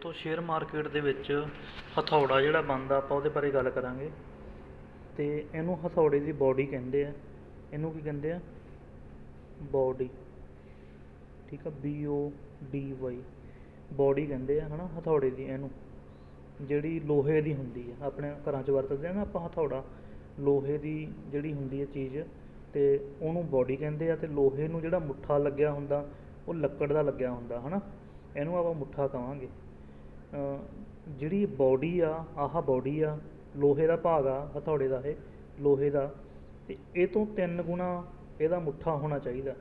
ਤੋਂ share market ਦੇ ਵਿੱਚ ਹਥੌੜਾ ਜਿਹੜਾ ਬਣਦਾ, ਆਪਾਂ ਉਹਦੇ ਬਾਰੇ ਗੱਲ ਕਰਾਂਗੇ। ਤੇ ਇਹਨੂੰ ਹਥੌੜੇ ਦੀ ਬਾਡੀ ਕਹਿੰਦੇ ਆ। ਇਹਨੂੰ ਕੀ ਕਹਿੰਦੇ ਆ? ਬਾਡੀ ਠੀਕ ਆ? B O D Y body ਕਹਿੰਦੇ ਆ, ਹਨਾ, ਹਥੌੜੇ ਦੀ ਇਹਨੂੰ। ਜਿਹੜੀ ਲੋਹੇ ਦੀ ਹੁੰਦੀ ਆ। ਆਪਣੇ ਘਰਾਂ 'ਚ ਵਰਤਦੇ ਆ ਨਾ ਆਪਾਂ ਹਥੌੜਾ। ਲੋਹੇ ਦੀ ਜਿਹੜੀ ਹੁੰਦੀ ਹੈ ਚੀਜ਼, ਤੇ ਉਹਨੂੰ ਬਾਡੀ ਕਹਿੰਦੇ ਆ, ਤੇ ਲੋਹੇ ਨੂੰ ਜਿਹੜਾ ਮੁੱਠਾ ਲੱਗਿਆ ਹੁੰਦਾ, ਉਹ ਲੱਕੜ ਦਾ ਲੱਗਿਆ ਹੁੰਦਾ, ਹਨਾ। ਇਹਨੂੰ ਆਪਾਂ ਮੁੱਠਾ ਕਵਾਂਗੇ। ਜਿਹੜੀ ਬੋਡੀ ਆ, ਆਹ ਬੋਡੀ ਆ, ਲੋਹੇ ਦਾ ਭਾਗ ਆ, ਹਥੌੜੇ ਦਾ ਇਹ, ਲੋਹੇ ਦਾ ਅਤੇ ਇਹ ਤੋਂ ਤਿੰਨ ਗੁਣਾ ਇਹਦਾ ਮੁੱਠਾ ਹੋਣਾ ਚਾਹੀਦਾ।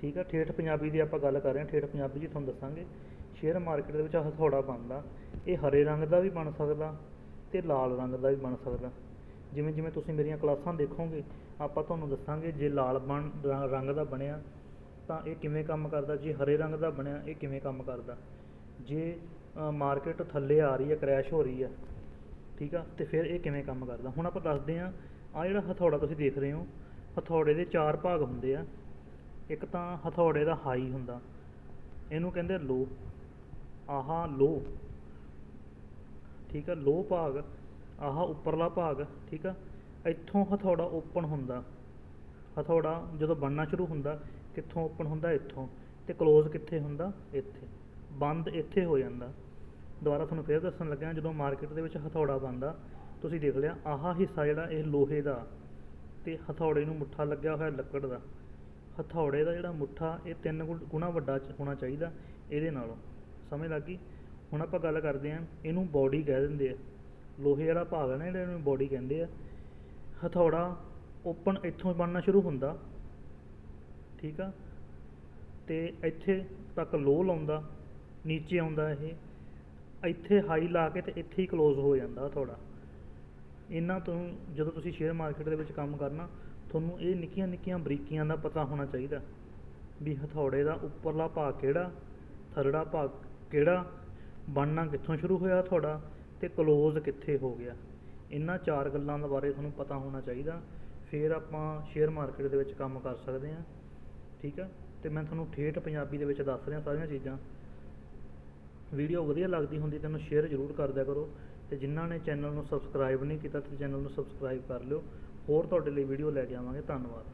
ਠੀਕ ਆ, ਠੇਠ ਪੰਜਾਬੀ ਦੀ ਆਪਾਂ ਗੱਲ ਕਰ ਰਹੇ ਹਾਂ, ਠੇਠ ਪੰਜਾਬੀ 'ਚ ਤੁਹਾਨੂੰ ਦੱਸਾਂਗੇ। ਸ਼ੇਅਰ ਮਾਰਕੀਟ ਦੇ ਵਿੱਚ ਹਥੌੜਾ ਬਣਦਾ, ਇਹ ਹਰੇ ਰੰਗ ਦਾ ਵੀ ਬਣ ਸਕਦਾ ਤੇ ਲਾਲ ਰੰਗ ਦਾ ਵੀ ਬਣ ਸਕਦਾ। ਜਿਵੇਂ ਜਿਵੇਂ ਤੁਸੀਂ ਮੇਰੀਆਂ ਕਲਾਸਾਂ ਦੇਖੋਗੇ, ਆਪਾਂ ਤੁਹਾਨੂੰ ਦੱਸਾਂਗੇ ਜੇ ਲਾਲ ਬਣ ਰ- ਰੰਗ ਦਾ ਬਣਿਆ ਤਾਂ ਇਹ ਕਿਵੇਂ ਕੰਮ ਕਰਦਾ, ਜੇ ਹਰੇ ਰੰਗ ਦਾ ਬਣਿਆ, ਇਹ ਕਿਵੇਂ ਕੰਮ ਕਰਦਾ। ਜੇ ਮਾਰਕੀਟ ਥੱਲੇ ਆ ਰਹੀ ਹੈ ਕ੍ਰੈਸ਼ ਹੋ ਰਹੀ ਹੈ। ਠੀਕ ਆ? ਤੇ ਫਿਰ ਇਹ ਕਿਵੇਂ ਕੰਮ ਕਰਦਾ? ਹੁਣ ਆਪਾਂ ਦੱਸਦੇ ਹਾਂ ਆ ਜਿਹੜਾ ਹਥੌੜਾ ਤੁਸੀਂ ਦੇਖ ਰਹੇ ਹੋ, ਹਥੌੜੇ ਦੇ ਚਾਰ ਭਾਗ ਹੁੰਦੇ ਆ। ਇੱਕ ਤਾਂ ਹਥੌੜੇ ਦਾ ਹਾਈ ਹੁੰਦਾ। ਇਹਨੂੰ ਕਹਿੰਦੇ ਲੋ ਆਹਾ ਲੋ ਠੀਕ ਆ? ਲੋ ਭਾਗ, ਆਹ ਉੱਪਰਲਾ ਭਾਗ, ਠੀਕ ਆ? ਇੱਥੋਂ ਹਥੌੜਾ ਓਪਨ ਹੁੰਦਾ। ਹਥੌੜਾ ਜਦੋਂ ਬਣਨਾ ਸ਼ੁਰੂ ਹੁੰਦਾ, ਕਿੱਥੋਂ ਓਪਨ ਹੁੰਦਾ? ਇੱਥੋਂ। ਤੇ ਕਲੋਜ਼ ਕਿੱਥੇ ਹੁੰਦਾ? ਇੱਥੇ। ਬੰਦ ਇੱਥੇ ਹੋ ਜਾਂਦਾ। ਦੁਬਾਰਾ ਤੁਹਾਨੂੰ ਫੇਰ ਦੱਸਣ ਲੱਗਾ ਜਦੋਂ ਮਾਰਕੀਟ ਦੇ ਵਿੱਚ ਹਥੌੜਾ ਬਣਦਾ, ਤੁਸੀਂ ਦੇਖ ਲਿਆ, ਆਹ ਹਿੱਸਾ ਜਿਹੜਾ ਇਹ ਲੋਹੇ ਦਾ ਤੇ ਹਥੌੜੇ ਨੂੰ ਮੁੱਠਾ ਲੱਗਿਆ ਹੋਇਆ ਲੱਕੜ ਦਾ। ਹਥੌੜੇ ਦਾ ਜਿਹੜਾ ਮੁੱਠਾ, ਇਹ ਤਿੰਨ ਗੁ- ਗੁਣਾ ਵੱਡਾ ਹੋਣਾ ਚਾਹੀਦਾ ਇਹਦੇ ਨਾਲੋਂ। ਸਮਝ ਲੱਗ ਗਈ? ਹੁਣ ਆਪਾਂ ਗੱਲ ਕਰਦੇ ਹਾਂ ਇਹਨੂੰ ਬੋਡੀ ਕਹਿ ਦਿੰਦੇ ਆ। ਲੋਹੇ ਵਾਲਾ ਭਾਗ ਹੈ ਨਾ ਜਿਹੜਾ ਇਹਨੂੰ ਬੋਡੀ ਕਹਿੰਦੇ ਆ। ਹਥੌੜਾ ਓਪਨ ਇੱਥੋਂ ਬਣਨਾ ਸ਼ੁਰੂ ਹੁੰਦਾ, ਠੀਕ ਆ? ਤੇ ਇੱਥੇ ਤੱਕ ਲੋਹ ਲਾਉਂਦਾ, ਨੀਚੇ ਆਉਂਦਾ ਇਹ। ਇੱਥੇ ਹਾਈ ਲਾ ਕੇ ਤੇ ਇੱਥੇ ਹੀ ਕਲੋਜ਼ ਹੋ ਜਾਂਦਾ ਤੁਹਾਡਾ। ਇਹਨਾਂ ਤੋਂ ਜਦੋਂ ਤੁਸੀਂ ਸ਼ੇਅਰ ਮਾਰਕੀਟ ਦੇ ਵਿੱਚ ਕੰਮ ਕਰਨਾ, ਤੁਹਾਨੂੰ ਇਹ ਨਿੱਕੀਆਂ ਨਿੱਕੀਆਂ ਬਰੀਕੀਆਂ ਦਾ ਪਤਾ ਹੋਣਾ ਚਾਹੀਦਾ ਵੀ ਹਥੌੜੇ ਦਾ ਉੱਪਰਲਾ ਭਾਗ ਕਿਹੜਾ, ਥਰੜਾ ਭਾਗ ਕਿਹੜਾ, ਬਣਨਾ ਕਿੱਥੋਂ ਸ਼ੁਰੂ ਹੋਇਆ ਤੁਹਾਡਾ ਤੇ ਕਲੋਜ਼ ਕਿੱਥੇ ਹੋ ਗਿਆ। ਇਹਨਾਂ ਚਾਰ ਗੱਲਾਂ ਦੇ ਬਾਰੇ ਤੁਹਾਨੂੰ ਪਤਾ ਹੋਣਾ ਚਾਹੀਦਾ। ਫਿਰ ਆਪਾਂ ਸ਼ੇਅਰ ਮਾਰਕੀਟ ਦੇ ਵਿੱਚ ਕੰਮ ਕਰ ਸਕਦੇ ਹਾਂ। ਠੀਕ ਆ? ਤੇ ਮੈਂ ਤੁਹਾਨੂੰ ਠੇਠ ਪੰਜਾਬੀ ਦੇ ਵਿੱਚ ਦੱਸ ਰਿਹਾ ਸਾਰੀਆਂ ਚੀਜ਼ਾਂ। ਵੀਡੀਓ ਵਧੀਆ ਲੱਗਦੀ ਹੁੰਦੀ ਤਾਂ ਉਹਨੂੰ ਸ਼ੇਅਰ ਜ਼ਰੂਰ ਕਰ ਦਿਆ ਕਰੋ ਤੇ ਜਿਨ੍ਹਾਂ ਨੇ ਚੈਨਲ ਨੂੰ ਸਬਸਕ੍ਰਾਈਬ ਨਹੀਂ ਕੀਤਾ ਤੇ ਚੈਨਲ ਨੂੰ ਸਬਸਕ੍ਰਾਈਬ ਕਰ ਲਿਓ। ਹੋਰ ਤੁਹਾਡੇ ਲਈ ਵੀਡੀਓ ਲੈ ਕੇ ਆਵਾਂਗੇ। ਧੰਨਵਾਦ।